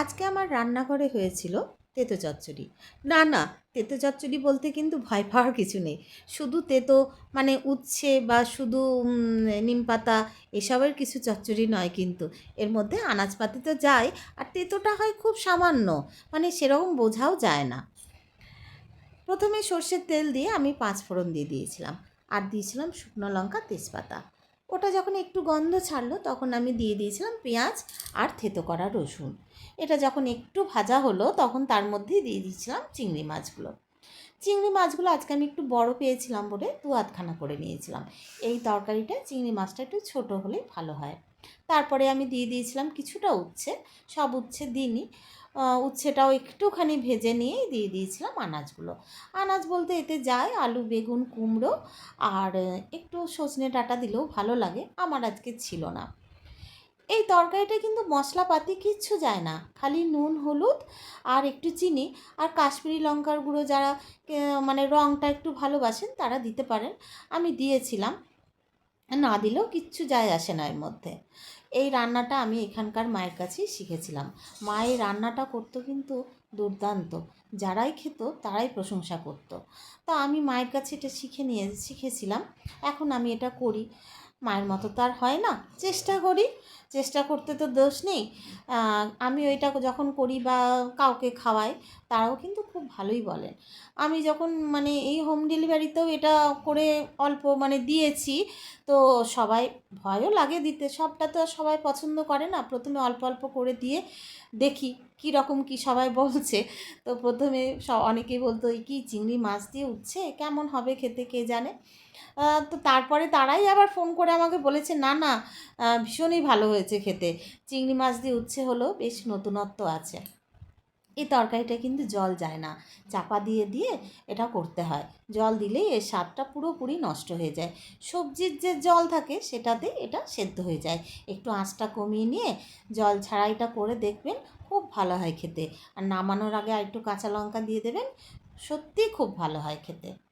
আজকে আমার রান্নাঘরে হয়েছিল তেতো চচ্চড়ি। না না, তেতো চচ্চড়ি বলতে কিন্তু ভয় পাওয়ার কিছু নেই। শুধু তেতো মানে উচ্ছে বা শুধু নিম পাতা এসবের কিছু চচ্চড়ি নয় কিন্তু। এর মধ্যে আনাজপাতি তো যায়, আর তেতোটা হয় খুব সামান্য মানে সেরকম বোঝাও যায় না। প্রথমে সর্ষের তেল দিয়ে আমি পাঁচ ফোড়ন দিয়ে দিয়েছিলাম। আর দিয়েছিলাম শুকনো লঙ্কা তেজপাতা। ওটা যখন একটু গন্ধ ছাড়লো তখন আমি দিয়ে দিয়েছিলাম পেঁয়াজ আর থেতো করা রসুন। এটা যখন একটু ভাজা হলো তখন তার মধ্যেই দিয়ে দিয়েছিলাম চিংড়ি মাছগুলো। চিংড়ি মাছগুলো আজকে আমি একটু বড় পেয়েছিলাম বলে দু আধখানা করে নিয়েছিলাম। এই তরকারিটা চিংড়ি মাছটা একটু ছোটো হলেই ভালো হয়। তারপরে আমি দিয়ে দিয়েছিলাম কিছুটা উচ্ছে। সব উচ্ছে আহ, উচ্ছেটাও একটুখানি ভেজে নিয়েই দিয়ে দিয়েছিলাম আনাজগুলো। আনাজ বলতে এতে যায় আলু, বেগুন, কুমড়ো আর একটু সজনে ডাঁটা দিলেও ভালো লাগে, আমার আজকে ছিল না। এই তরকারিটা কিন্তু মশলাপাতি কিচ্ছু যায় না, খালি নুন, হলুদ আর একটু চিনি আর কাশ্মীরি লঙ্কার গুঁড়ো যারা মানে রঙটা একটু ভালোবাসেন তারা দিতে পারেন। আমি দিয়েছিলাম, না দিলেও কিচ্ছু যায় আসে না এর মধ্যে। এই রান্নাটা আমি এখানকার মায়ের কাছেই শিখেছিলাম। মা এই রান্নাটা করতো কিন্তু দুর্দান্ত। যারাই খেত, তারাই প্রশংসা করতো। তা আমি মায়ের কাছে এটা শিখে নিয়ে শিখেছিলাম। এখন আমি এটা করি। মায়ের মতো তো আর হয় না। চেষ্টা করি। চেষ্টা করতে তো দোষ নেই। আমি ওইটা যখন করি বা কাউকে খাওয়াই, তারাও কিন্তু খুব ভালোই বলেন। আমি যখন মানে এই হোম ডেলিভারিতেও এটা করে অল্প মানে দিয়েছি, তো সবাই ভয়ও লাগে দিতে। সবটা তো আর সবাই পছন্দ করে না, প্রথমে অল্প অল্প করে দিয়ে দেখি কি রকম কি সবাই বলছে। তো প্রথমে সব অনেকেই বলতো কি চিংড়ি মাছ দিয়ে উঠছে? কেমন হবে খেতে কে জানে? তো তারপরে তারাই আবার ফোন করে আমাকে বলেছে, না না ভীষণই ভালো হয়েছে খেতে। চিংড়ি মাছ দিয়ে উচ্ছে হলো, বেশ নতুনত্ব আছে। এই তরকারিটা কিন্তু জল যায় না। চাপা দিয়ে দিয়ে এটা করতে হয়। জল দিলেই এর স্বাদটা পুরোপুরি নষ্ট হয়ে যায়। সবজির যে জল থাকে সেটাতে এটা সেদ্ধ হয়ে যায়। একটু আঁচটা কমিয়ে নিয়ে জল ছাড়া এটা করে দেখবেন খুব ভালো হয় খেতে। আর নামানোর আগে আর একটু কাঁচা লঙ্কা দিয়ে দেবেন, সত্যিই খুব ভালো হয় খেতে।